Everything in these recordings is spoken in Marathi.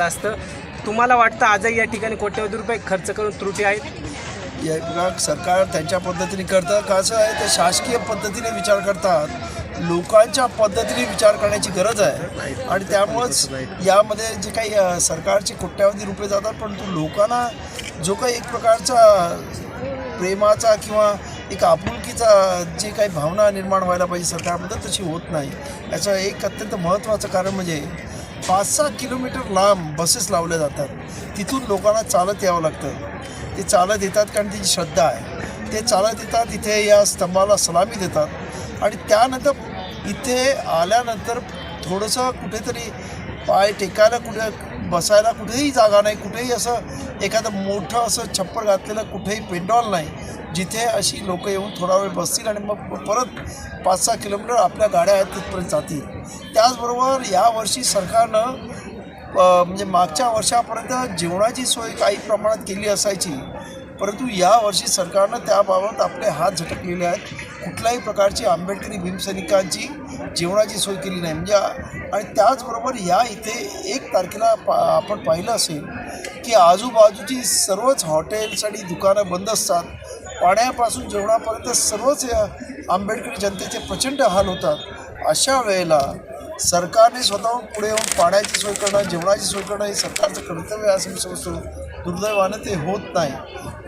असतं. तुम्हाला वाटतं आजही या ठिकाणी कोट्यवधी रुपये खर्च करून त्रुटी आहेत? या सरकार त्यांच्या पद्धतीने करतं. कसं आहे? ते शासकीय पद्धतीने विचार करतात. लोकांच्या पद्धतीने विचार करण्याची गरज आहे. आणि त्यामुळंच यामध्ये जे काही सरकारची सरकारचे कोट्यावधी रुपये जातात परंतु लोकांना जो काही एक प्रकारचा प्रेमाचा किंवा एक आपुलकीचा जे काही भावना निर्माण व्हायला पाहिजे सरकारमध्ये तशी होत नाही. याचं एक अत्यंत महत्त्वाचं कारण म्हणजे पाच सहा किलोमीटर लांब बसेस लावल्या जातात. तिथून लोकांना चालत यावं लागतं. ते चालत येतात कारण त्याची श्रद्धा आहे. ते चालत येतात इथे या स्तंभाला सलामी देतात. आणि त्यानंतर इथे आल्यानंतर थोडंसं कुठेतरी पाय टेकायला कुठे बसायला कुठेही जागा नाही कुठेही असं एखादं मोठं असं छप्पर घातलेलं कुठेही पेंडॉल नाही. जिथे अशी लोकं येऊन थोडा वेळ बसतील आणि मग परत पाच सहा किलोमीटर आपल्या गाड्या आहेत तिथपर्यंत जातील. त्याचबरोबर यावर्षी सरकारनं म्हणजे मागच्या वर्षापर्यंत जेवणाची सोय काही प्रमाणात केली असायची. परंतु यावर्षी सरकारनं त्याबाबत आपले हात झटकलेले आहेत. कुठल्याही प्रकारची आंबेडकरी भीमसैनिकांची जेवणाची सोय केली नाही. म्हणजे आणि त्याचबरोबर या इथे एक तारखेला पा आपण पाहिलं असेल की आजूबाजूची सर्वच हॉटेल्स आणि दुकानं बंद असतात. पाण्यापासून जेवणापर्यंत सर्वच आंबेडकरी जनतेचे प्रचंड हाल होतात. अशा वेळेला सरकारने स्वतःहून पुढे येऊन पाण्याची सोय करणं जेवणाची सोय करणं हे सरकारचं कर्तव्य आहे असं मी समजतो. दुर्दैवानं ते होत नाही.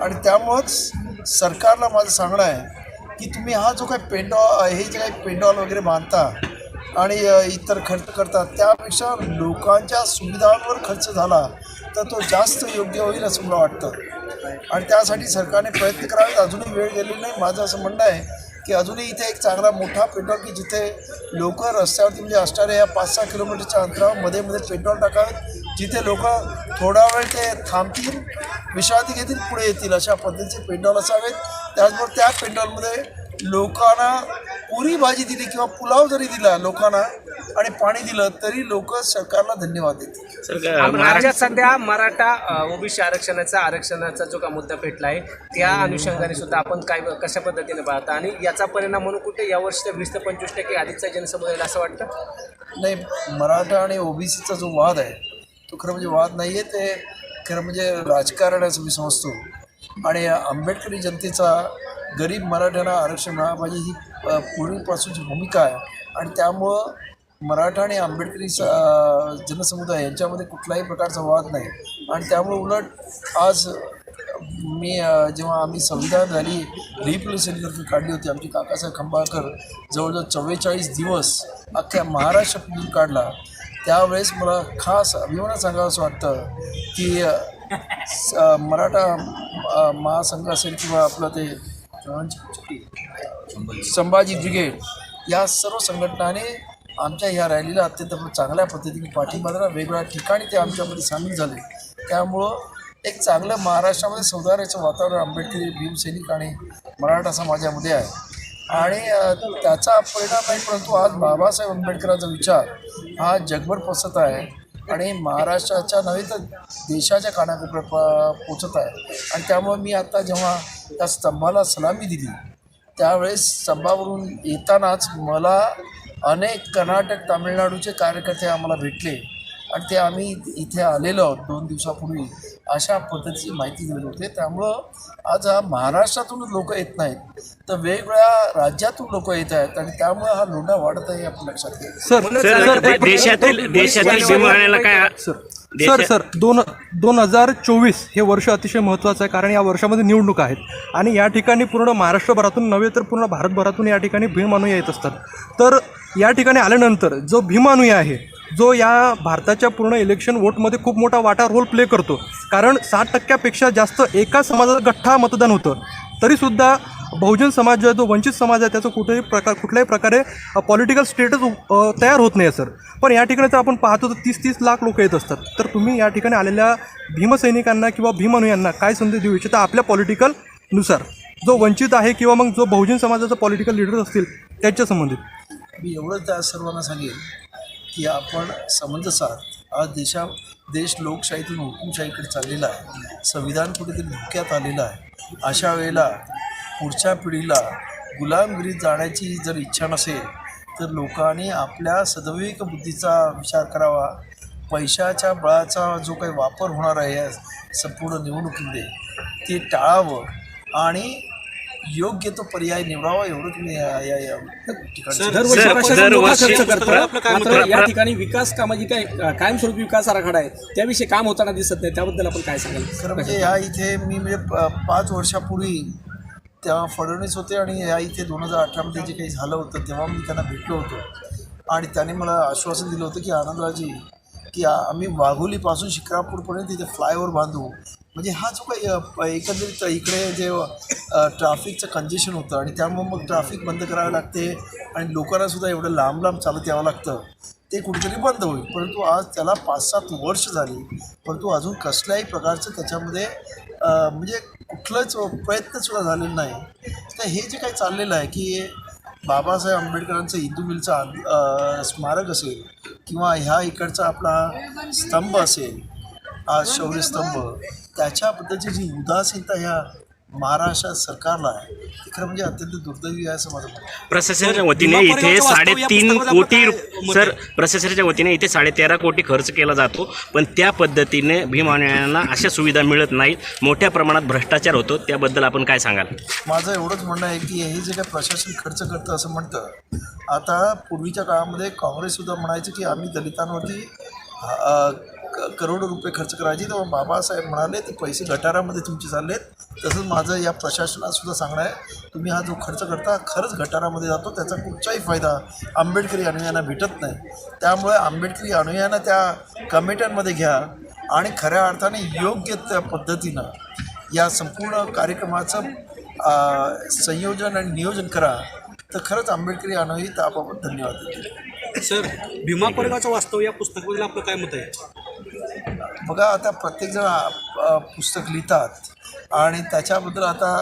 आणि त्यामुळंच सरकारला माझं सांगणं आहे की तुम्ही हा जो काही पेंडॉल हे जे काही पेंडॉल वगैरे बांधता आणि इतर खर्च करतात त्यापेक्षा लोकांच्या सुविधांवर खर्च झाला तर तो जास्त योग्य होईल असं मला वाटतं. आणि त्यासाठी सरकारने प्रयत्न करावेत. अजूनही वेळ गेलेली नाही. माझं असं म्हणणं आहे की अजूनही इथे एक चांगला मोठा पेट्रोल की जिथे लोक रस्त्यावरती म्हणजे असणाऱ्या या पाच सहा किलोमीटरच्या अंतरावर मध्ये मध्ये पेट्रोल टाकावेत जिथे लोक थोडा वेळ ते थांबतील विश्रांती घेतील पुढे येतील अशा पद्धतीचे पेट्रोल असावेत. त्याचबरोबर त्या पेंडॉलमध्ये लोकांना पुरी भाजी दिली किंवा पुलाव जरी दिला लोकांना आणि पाणी दिलं तरी लोक सरकारला धन्यवाद देतील. राज्यात सध्या मराठा ओबीसी आरक्षणाचा आरक्षणाचा जो का मुद्दा पेटला आहे त्या अनुषंगाने सुद्धा आपण काय कशा पद्धतीने पाहता? आणि याचा परिणाम म्हणून कुठे यावर्षी वीस ते पंचवीस टक्के अधिकचा जनसमुदाय येईल असं वाटतं? नाही मराठा आणि ओबीसीचा जो वाद आहे तो खरं म्हणजे वाद नाही आहे ते खरं म्हणजे राजकारण असं मी समजतो. आणि आंबेडकरी जनतेचा गरीब मराठ्यांना आरक्षण मिळालं पाहिजे ही पूर्वीपासूनची भूमिका आहे. आणि त्यामुळं मराठा आणि आंबेडकरी स जनसमुदाय यांच्यामध्ये कुठलाही प्रकारचा वाद नाही. आणि त्यामुळे उलट आज मी जेव्हा आम्ही संविधान झाली रिप्रेझेंटेटिव्ह काढली होती आमची काकासाहेब खंबाळकर जवळजवळ चव्वेचाळीस दिवस अख्ख्या महाराष्ट्र काढला त्यावेळेस मला खास अभिमान सांगावं असं वाटतं की मराठा महासंघ असेल किंवा आपलं ते संभाजी ब्रिगेड या सर्व संघटनाने आमच्या ह्या रॅलीला अत्यंत चांगल्या पद्धतीने पाठिंबा दिला. वेगवेगळ्या ठिकाणी ते आमच्यामध्ये सामील झाले. त्यामुळं एक चांगलं महाराष्ट्रामध्ये सौदार्याचं वातावरण आंबेडकरी भीमसैनिक आणि मराठा समाजामध्ये आहे. आणि त्याचा परिणाम नाही परंतु आज बाबासाहेब आंबेडकरांचा विचार हा जगभर पसरत आहे. आणि महाराष्ट्राच्या नव्हे तर देशाच्या कानाकोपऱ्यात पोचत आहे. आणि त्यामुळे मी आता जेव्हा त्या स्तंभाला सलामी दिली त्यावेळेस स्तंभावरून येतानाच मला अनेक कर्नाटक तामिळनाडूचे कार्यकर्ते आम्हाला भेटले. आणि ते आम्ही इथे आलेलो आहोत दोन दिवसापूर्वी. अशा पद्धतीची माहिती देत होते. त्यामुळं आज हा महाराष्ट्रातून लोक येत नाहीत. तर वेगवेगळ्या राज्यातून लोक येत आहेत आणि त्यामुळे हा लोंढा वाढत आहे हे आपण लक्षात सर देशातील देशातील काय सर सर सर दोन दोन हजार चोवीस हे वर्ष अतिशय महत्त्वाचं आहे कारण या वर्षामध्ये निवडणुका आहेत. आणि या ठिकाणी पूर्ण महाराष्ट्रभरातून नव्हे तर पूर्ण भारतभरातून या ठिकाणी भीमानुया येत असतात. तर या ठिकाणी आल्यानंतर जो भीमानुया आहे जो या भारताच्या पूर्ण इलेक्शन वोटमध्ये खूप मोठा वाटा रोल प्ले करतो. कारण साठ टक्क्यापेक्षा जास्त एका समाजाचा गठ्ठा मतदान होतं. तरीसुद्धा बहुजन समाज जो आहे तो वंचित समाज आहे त्याचं कुठेही प्रकार कुठल्याही प्रकारे पॉलिटिकल स्टेटस तयार होत नाही सर पण या ठिकाणी जर आपण पाहतो तर तीस तीस लाख लोक येत असतात. तर तुम्ही या ठिकाणी आलेल्या भीमसैनिकांना किंवा भीमनुयांना काय संधी देऊ इच्छिता? आपल्या पॉलिटिकलनुसार जो वंचित आहे किंवा मग जो बहुजन समाजाचा पॉलिटिकल लीडर असतील त्याच्या संबंधित. मी एवढंच सर्वांना सांगेन. की आपण समंजसात आज देशा देश लोकशाहीतून हुकुमशाहीकडे चाललेला आहे. संविधान कुठेतरी धोक्यात आलेलं आहे. अशा वेळेला पुढच्या पिढीला गुलामगिरीत जाण्याची जर इच्छा नसेल तर लोकांनी आपल्या सदविवेक बुद्धीचा विचार करावा. पैशाच्या बळाचा जो काही वापर होणार आहे या संपूर्ण निवडणुकीमध्ये ते टाळावं आणि योग्य तो पर्याय निवडावा एवढं तुम्ही या या या ठिकाणी सर, दरवर्षी प्रशासन मोठा दरवर्षी खर्च करतं आपलं काय मत मात्र आहे? या ठिकाणी विकास कामाची काय कायमस्वरूपी विकास आराखडा आहे त्याविषयी काम होताना दिसत नाही त्याबद्दल आपण काय सांगाल? खरं म्हणजे ह्या इथे मी म्हणजे प- पाच वर्षापूर्वी तेव्हा फडणवीस होते आणि या इथे दोन हजार अठरामध्ये जे काही झालं होतं तेव्हा मी त्यांना भेटलो होतो. आणि त्याने मला आश्वासन दिलं होतं की आनंदराजी की आ- आम्ही वाघोलीपासून शिक्रापूरपर्यंत इथे फ्लायओव्हर बांधू. म्हणजे हा जो काही एकंदरीत इकडे जे ट्राफिकचं कंजेशन होतं आणि त्यामुळे मग ट्रॅफिक बंद करावे लागते आणि लोकांनासुद्धा एवढं लांब लांब चालत यावं लागतं ते कुठेतरी बंद होईल. परंतु आज त्याला पाच सात वर्ष झाली परंतु अजून कसल्याही प्रकारचं त्याच्यामध्ये म्हणजे कुठलंच प्रयत्नसुद्धा झालेला नाही. तर हे जे काही चाललेलं आहे की बाबासाहेब आंबेडकरांचं हिंदू मिलचं स्मारक असेल किंवा ह्या इकडचा आपला स्तंभ असेल आज शौर्यस्तंभ त्याच्याबद्दलची जी उदासीनता ह्या महाराष्ट्र सरकारला आहे ती खरं म्हणजे अत्यंत दुर्दैवी आहे असं माझं. प्रशासनाच्या वतीने इथे साडेतीन कोटी काय सर? प्रशासनाच्या वतीने इथे साडेतेरा कोटी खर्च केला जातो पण त्या पद्धतीने भीमानयांना अशा सुविधा मिळत नाहीत मोठ्या प्रमाणात भ्रष्टाचार होतो त्याबद्दल आपण काय सांगाल माझं एवढंच म्हणणं आहे की हे जे काही प्रशासन खर्च करतं असं म्हणतं आता पूर्वीच्या काळामध्ये काँग्रेससुद्धा म्हणायचं की आम्ही दलितांवरती क- करोडो रुपये खर्च करायचे. तेव्हा बाबासाहेब म्हणाले ते पैसे गटारामध्ये तुमचे चाललेत. तसंच माझं या प्रशासनातसुद्धा सांगणं आहे तुम्ही हा जो खर्च करता खरंच गटारामध्ये जातो. त्याचा कुठचाही फायदा आंबेडकरी अनुयायांना भेटत नाही. त्यामुळे आंबेडकरी अनुयायांना त्या कमिट्यांमध्ये घ्या आणि खऱ्या अर्थाने योग्य त्या पद्धतीनं या संपूर्ण कार्यक्रमाचं संयोजन आणि नियोजन करा. तर खरंच आंबेडकरी अनुयायी त्याबाबत धन्यवाद सर भीमा कोरेगावचं वास्तव या पुस्तकाबद्दल आपलं काय मत आहे? बघा आता प्रत्येकजण पुस्तक लिहितात. आणि त्याच्याबद्दल आता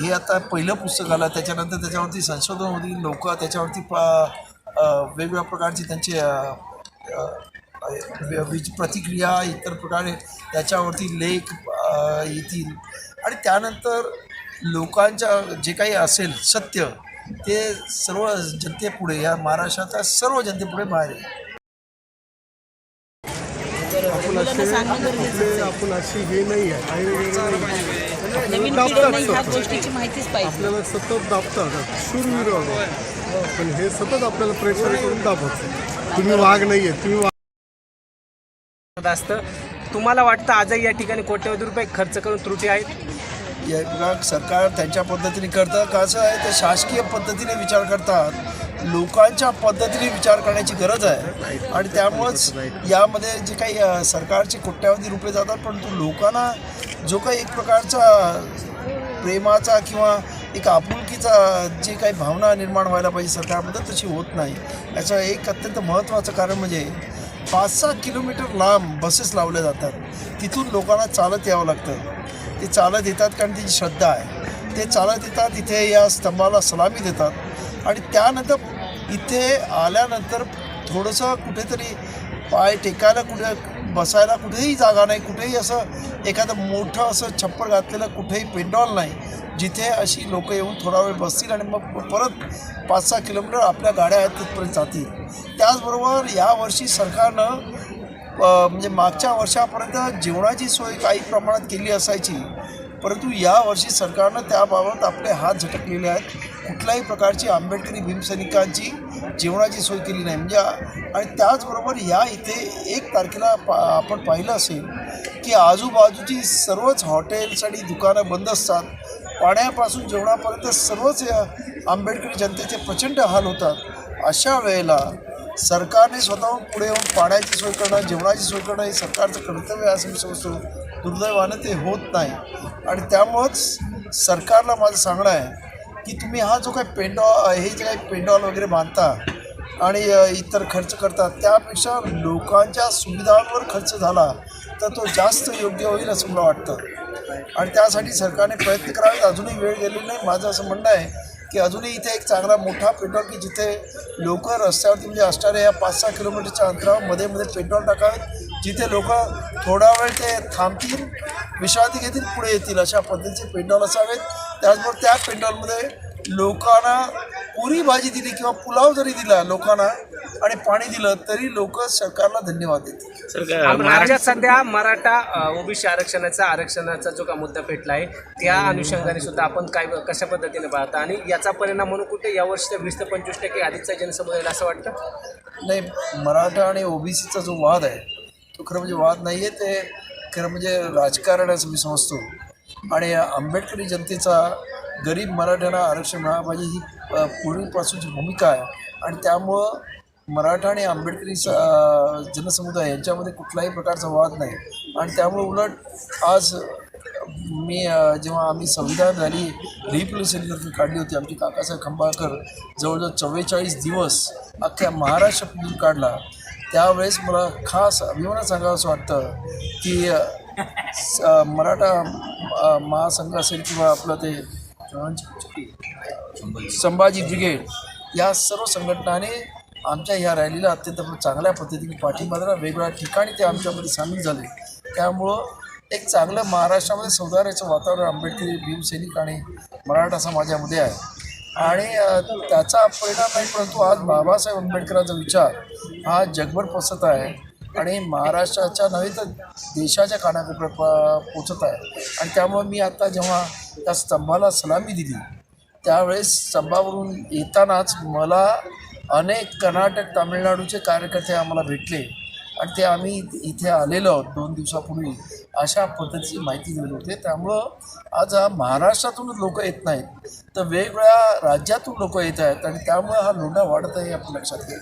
हे आता पहिलं पुस्तक आलं त्याच्यानंतर त्याच्यावरती संशोधन होती लोक त्याच्यावरती प वेगवेगळ्या प्रकारची त्यांचे प्रतिक्रिया इतर प्रकारे त्याच्यावरती लेख येतील. आणि त्यानंतर लोकांच्या जे काही असेल सत्य ते सर्व जनतेपुढे या महाराष्ट्राच्या सर्व जनतेपुढे बाहेर आपण अशी हे नाही आहे. आई वगैरे नाही नवीन पिढीने ह्या गोष्टीची माहितीच पाहिजे. आपल्याला सतत दाबतात शूरवीर पण हे सतत आपल्याला प्रेशर करून दाबत तुम्ही वाघ नाही आहे तुम्ही वाघ असतं तुम्हाला वाटतं आजही या ठिकाणी कोट्यवधी रुपये खर्च करून त्रुटी आहेत? या सरकार त्यांच्या पद्धतीने करतं. कसं आहे ते शासकीय पद्धतीने विचार करतात. लोकांच्या पद्धतीने विचार करण्याची गरज आहे. आणि त्यामुळंच यामध्ये जे काही सरकारचे कोट्यावधी रुपये जातात परंतु लोकांना जो काही एक प्रकारचा प्रेमाचा किंवा एक आपुलकीचा जे काही भावना निर्माण व्हायला पाहिजे सरकारमध्ये तशी होत नाही. याचं एक अत्यंत महत्त्वाचं कारण म्हणजे पाच सहा किलोमीटर लांब बसेस लावल्या जातात. तिथून लोकांना चालत यावं लागतं. ते चालत येतात कारण त्याची श्रद्धा आहे. ते चालत येतात इथे या स्तंभाला सलामी देतात. आणि त्यानंतर इथे आल्यानंतर थोडंसं कुठेतरी पाय टेकायला कुठे बसायला कुठेही जागा नाही कुठेही असं एखादं मोठं असं छप्पर घातलेलं कुठेही पेंडॉल नाही जिथे अशी लोकं येऊन थोडा वेळ बसतील आणि मग परत पाच सहा किलोमीटर आपल्या गाड्या आहेत तिथपर्यंत जातील. त्याचबरोबर यावर्षी सरकारनं म्हणजे मागच्या वर्षापर्यंत जेवणाची सोय काही प्रमाणात केली असायची. परंतु यावर्षी सरकारनं त्याबाबत आपले हात झटकलेले आहेत. कुठल्याही प्रकारची आंबेडकरी भीमसैनिकांची जेवणाची सोय केली नाही. म्हणजे आणि त्याचबरोबर या इथे एक तारखेला पा आपण पाहिलं असेल की आजूबाजूची सर्वच हॉटेल्स आणि दुकानं बंद असतात. पाण्यापासून जेवणापर्यंत सर्वच आंबेडकरी जनतेचे प्रचंड हाल होतात. अशा वेळेला सरकारने स्वतःहून पुढे येऊन पाण्याची सोय करणं जेवणाची सोय करणं हे सरकारचं कर्तव्य आहे असं मी समजतो. दुर्दैवानं ते होत नाही. आणि त्यामुळंच सरकारला माझं सांगणं आहे की तुम्ही हा जो काही पेंडॉ हे जे काही पेंडॉल वगैरे बांधता आणि इतर खर्च करतात त्यापेक्षा लोकांच्या सुविधांवर खर्च झाला तर तो जास्त योग्य होईल असं मला वाटतं. आणि त्यासाठी सरकारने प्रयत्न करावेत. अजूनही वेळ गेलेली नाही. माझं असं म्हणणं आहे की अजूनही इथे एक चांगला मोठा पेट्रोल की जिथे लोक रस्त्यावरती म्हणजे असणाऱ्या या पाच सहा किलोमीटरच्या अंतरावर मध्ये मध्ये पेट्रोल टाकावेत. जिथे लोक थोडा वेळ ते थांबतील विश्रांती घेतील पुढे येतील अशा पद्धतीचे पेट्रोल असावेत. त्याचबरोबर त्या पेंडॉलमध्ये लोकांना पुरी भाजी दिली किंवा पुलाव जरी दिला लोकांना आणि पाणी दिलं तरी लोक सरकारला धन्यवाद महाराष्ट्र राज्यात सध्या मराठा ओबीसी आरक्षणाचा आरक्षणाचा जो का मुद्दा पेटला आहे त्या अनुषंगाने सुद्धा आपण काय कशा पद्धतीने पाहता? आणि याचा परिणाम म्हणून कुठे यावर्षी वीस ते पंचवीस टक्के अधिकचा जनसमुदाय येईल असं वाटतं? नाही मराठा आणि ओबीसीचा जो वाद आहे तो खरं म्हणजे वाद नाही आहे ते खरं म्हणजे राजकारण असं मी समजतो. आणि आंबेडकरी जनतेचा गरीब मराठ्यांना आरक्षण मिळालं पाहिजे ही पूर्वीपासूनची भूमिका आहे. आणि त्यामुळं मराठा आणि आंबेडकरी स जनसमुदाय यांच्यामध्ये कुठलाही प्रकारचा वाद नाही. आणि त्यामुळे उलट आज मी जेव्हा आम्ही संविधान रॅली रिप्रेझेंटेटिव्ह काढली होती आमची काकासाहेब खंबाळकर जवळजवळ चव्वेचाळीस दिवस अख्ख्या महाराष्ट्र काढला त्यावेळेस मला खास अभिमान सांगावं असं वाटतं की मराठा महासंघ असेल किंवा आपलं ते संभाजी ब्रिगेड या सर्व संघटनाने आमच्या ह्या रॅलीला अत्यंत चांगल्या पद्धतीने पाठिंबा दिला. वेगवेगळ्या ठिकाणी ते आमच्यामध्ये सामील झाले. त्यामुळं एक चांगलं महाराष्ट्रामध्ये सौदार्याचं वातावरण आंबेडकरी भीमसैनिक आणि मराठा समाजामध्ये आहे. आणि त्याचा परिणाम नाही परंतु आज बाबासाहेब आंबेडकरांचा विचार हा जगभर पसरत आहे आणि महाराष्ट्राच्या नव्हे तर देशाच्या कानाकोपऱ्यात पोचत आहे. आणि त्यामुळे मी आता जेव्हा त्या स्तंभाला सलामी दिली त्यावेळेस स्तंभावरून येतानाच मला अनेक कर्नाटक तामिळनाडूचे कार्यकर्ते आम्हाला भेटले. आणि ते आम्ही इथे आलेलो आहोत दोन दिवसापूर्वी. अशा पद्धतीची माहिती दिली होते. त्यामुळं आज हा महाराष्ट्रातून लोक येत नाहीत तर वेगवेगळ्या राज्यातून लोक येत आहेत आणि त्यामुळे हा लोंढा वाढत आहे आपण लक्षात घ्या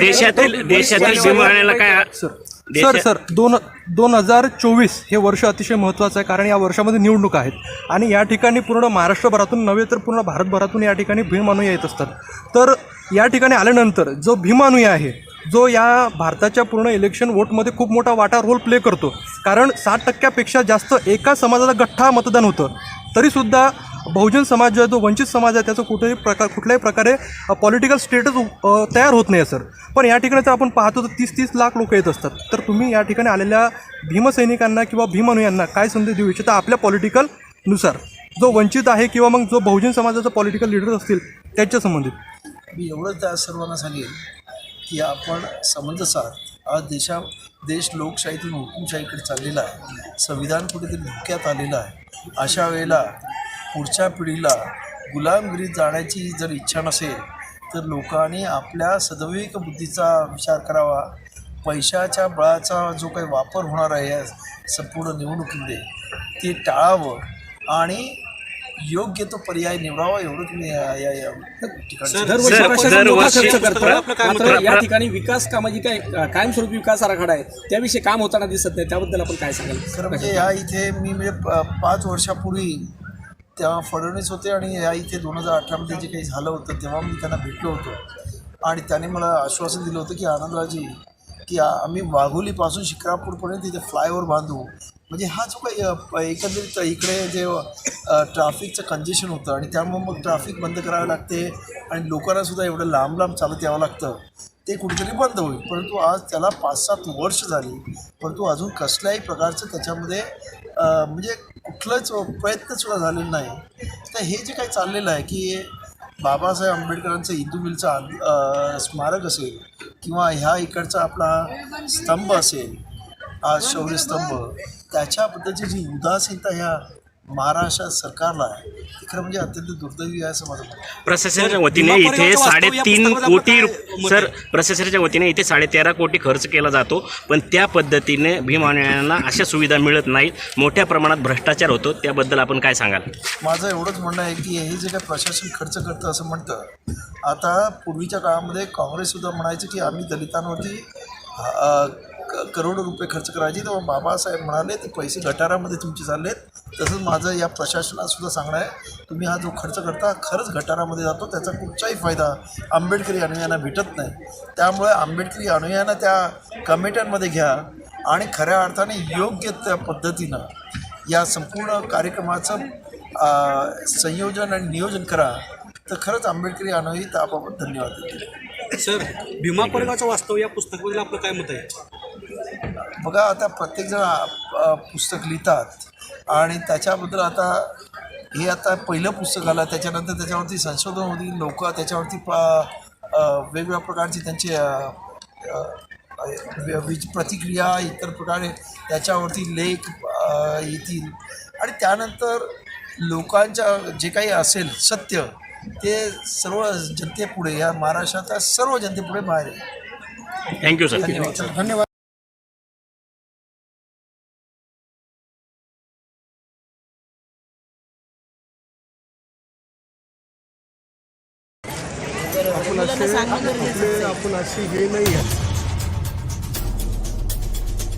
देशातील देशातील भीमवाण्याला काय सर देशा- सर सर दोन दोन हजार चोवीस हे वर्ष अतिशय महत्त्वाचं आहे कारण या वर्षामध्ये निवडणुका आहेत. आणि या ठिकाणी पूर्ण महाराष्ट्रभरातून नव्हे तर पूर्ण भारतभरातून या ठिकाणी भीमानुया येत असतात. तर या ठिकाणी आल्यानंतर जो भीमानुया आहे जो या भारताच्या पूर्ण इलेक्शन वोटमध्ये खूप मोठा वाटा रोल प्ले करतो. कारण साठ टक्क्यापेक्षा जास्त एका समाजाला गठ्ठा मतदान होतं. तरीसुद्धा बहुजन समाज जो आहे तो वंचित समाज आहे त्याचं कुठेही प्रकार कुठल्याही प्रकारे पॉलिटिकल स्टेटस तयार होत नाही आहे सर पण या ठिकाणी तर आपण पाहतो तर तीस तीस लाख लोक येत असतात. तर तुम्ही या ठिकाणी आलेल्या भीमसैनिकांना किंवा भीमनुयांना काय संदेश देऊ इच्छिता? आपल्या पॉलिटिकलनुसार जो वंचित आहे किंवा मग जो बहुजन समाजाचा पॉलिटिकल लीडर असतील त्याच्या संबंधित. मी एवढंच सर्वांना सांगेन. की आपण समंजसात आज देशा देश लोकशाहीतून हुकुमशाहीकडे चाललेला आहे. संविधान कुठेतरी धोक्यात आलेलं आहे. अशा वेळेला पुढच्या पिढीला गुलामगिरीत जाण्याची जर इच्छा नसेल तर लोकांनी आपल्या सदैविक बुद्धीचा विचार करावा. पैशाच्या बळाचा जो काही वापर होणार आहे या संपूर्ण निवडणुकीमध्ये ते टाळावं. आणि योग्य तो पर्याय निवडावा एवढं तुम्ही या या- या ठिकाणी दरवर्षी सर, प्रशासन दरवर्षी- मोठा खर्च करतं. प्र- मात्र प्र- या ठिकाणी विकास कामाची काय कायमस्वरूपी विकास आराखडा आहे त्याविषयी काम होताना दिसत नाही त्याबद्दल आपण काय सांगाल? खरं म्हणजे ह्या इथे मी म्हणजे प- पाच वर्षापूर्वी तेव्हा फडणवीस होते आणि या इथे दोन हजार अठरामध्ये जे काही झालं होतं तेव्हा मी त्यांना भेटलो होतो. आणि त्याने मला आश्वासन दिलं होतं की आनंदराजी की आम्ही वाघोलीपासून शिक्रापूरपर्यंत तिथे फ्लायओव्हर बांधू. म्हणजे हा जो काही एकंदरीत इकडे जे ट्राफिकचं कंजेशन होतं आणि त्यामुळे मग ट्राफिक बंद करावे लागते आणि लोकांनासुद्धा एवढं लांब लांब चालत यावं लागतं ते कुठेतरी बंद होईल. परंतु आज त्याला पाच सात वर्ष झाली. परंतु अजून कसल्याही प्रकारचं त्याच्यामध्ये म्हणजे कुठलंच प्रयत्नसुद्धा झालेला नाही. तर हे जे काही चाललेलं आहे की बाबासाहेब आंबेडकरांचं हिंदू मिलचं आंद- स्मारक असेल किंवा ह्या इकडचा आपला स्तंभ असेल हा शौर्यस्तंभ त्याच्याबद्दलची जी उदासीनता ह्या महाराष्ट्र सरकारला खरं म्हणजे अत्यंत दुर्दैवी आहे असं माझं. प्रशासनाच्या वतीने इथे साडेतीन कोटी रुप- काय सर? प्रशासनाच्या वतीने इथे साडेतेरा कोटी खर्च केला जातो पण त्या पद्धतीने भीमान्यांना अशा सुविधा मिळत नाहीत. मोठ्या प्रमाणात भ्रष्टाचार होतो. त्याबद्दल आपण काय सांगाल? माझं एवढंच म्हणणं आहे की हे जे काही प्रशासन खर्च करतं असं म्हणतं आता पूर्वीच्या काळामध्ये काँग्रेससुद्धा म्हणायचं की आम्ही दलितांवरती अ, क- करोडो रुपये खर्च करायचे. तेव्हा बाबासाहेब म्हणाले ते पैसे गटारामध्ये तुमचे चाललेत. तसंच माझं या प्रशासनात सुद्धा सांगणं आहे तुम्ही हा जो खर्च करता खरंच गटारामध्ये जातो त्याचा कुठचाही फायदा आंबेडकरी अनुयायांना भेटत नाही. त्यामुळे आंबेडकरी अनुयायांना त्या कमिट्यांमध्ये घ्या आणि खऱ्या अर्थाने योग्य त्या पद्धतीनं या संपूर्ण कार्यक्रमाचं संयोजन आणि नियोजन करा. तर खरंच आंबेडकरी अनुयायी त्याबाबत धन्यवाद देतील सर भीमा परिवाराचं वास्तव या पुस्तकाबद्दल आपलं काय मत आहे? बघा आता प्रत्येकजण पुस्तक लिहितात. आणि त्याच्याबद्दल आता हे आता पहिलं पुस्तक आलं त्याच्यानंतर त्याच्यावरती संशोधन होती लोक त्याच्यावरती वेगवेगळ्या प्रकारची त्यांचे प्रतिक्रिया इतर प्रकारे त्याच्यावरती लेख येतील. आणि त्यानंतर लोकांच्या जे काही असेल सत्य ते सर्व जनतेपुढे या महाराष्ट्राच्या सर्व जनतेपुढे बाहेर येईल. थँक्यू सर धन्यवाद. आपण असे आपले